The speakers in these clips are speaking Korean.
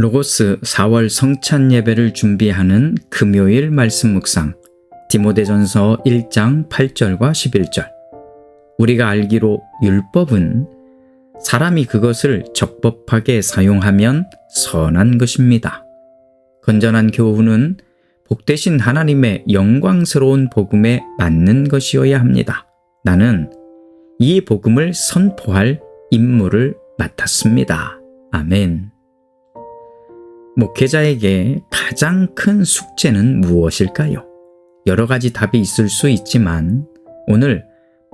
로고스 4월 성찬 예배를 준비하는 금요일 말씀 묵상 디모데전서 1장 8절과 11절 우리가 알기로 율법은 사람이 그것을 적법하게 사용하면 선한 것입니다. 건전한 교훈은 복되신 하나님의 영광스러운 복음에 맞는 것이어야 합니다. 나는 이 복음을 선포할 임무를 맡았습니다. 아멘. 목회자에게 가장 큰 숙제는 무엇일까요? 여러 가지 답이 있을 수 있지만 오늘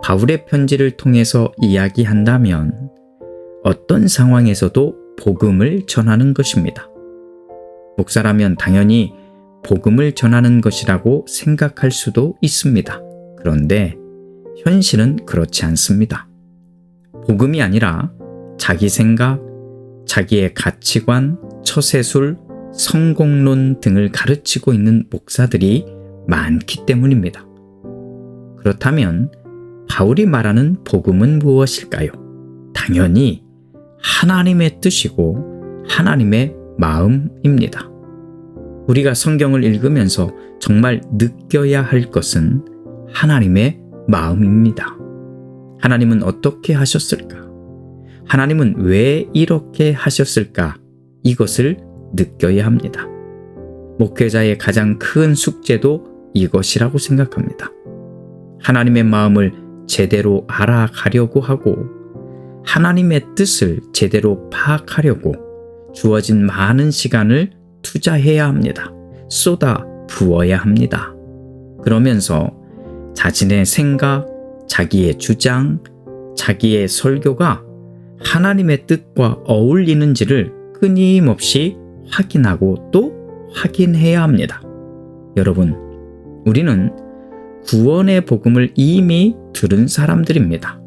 바울의 편지를 통해서 이야기한다면 어떤 상황에서도 복음을 전하는 것입니다. 목사라면 당연히 복음을 전하는 것이라고 생각할 수도 있습니다. 그런데 현실은 그렇지 않습니다. 복음이 아니라 자기 생각, 자기의 가치관, 처세술, 성공론 등을 가르치고 있는 목사들이 많기 때문입니다. 그렇다면 바울이 말하는 복음은 무엇일까요? 당연히 하나님의 뜻이고 하나님의 마음입니다. 우리가 성경을 읽으면서 정말 느껴야 할 것은 하나님의 마음입니다. 하나님은 어떻게 하셨을까? 하나님은 왜 이렇게 하셨을까? 이것을 느껴야 합니다. 목회자의 가장 큰 숙제도 이것이라고 생각합니다. 하나님의 마음을 제대로 알아가려고 하고 하나님의 뜻을 제대로 파악하려고 주어진 많은 시간을 투자해야 합니다. 쏟아 부어야 합니다. 그러면서 자신의 생각, 자기의 주장, 자기의 설교가 하나님의 뜻과 어울리는지를 끊임없이 확인하고 또 확인해야 합니다. 여러분, 우리는 구원의 복음을 이미 들은 사람들입니다.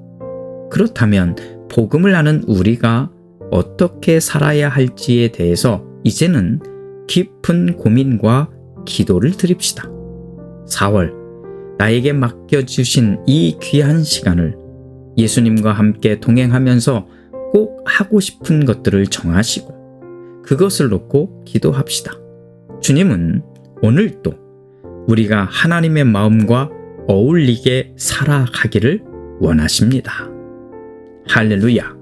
그렇다면 복음을 아는 우리가 어떻게 살아야 할지에 대해서 이제는 깊은 고민과 기도를 드립시다. 4월, 나에게 맡겨주신 이 귀한 시간을 예수님과 함께 동행하면서 꼭 하고 싶은 것들을 정하시고 그것을 놓고 기도합시다. 주님은 오늘도 우리가 하나님의 마음과 어울리게 살아가기를 원하십니다. 할렐루야.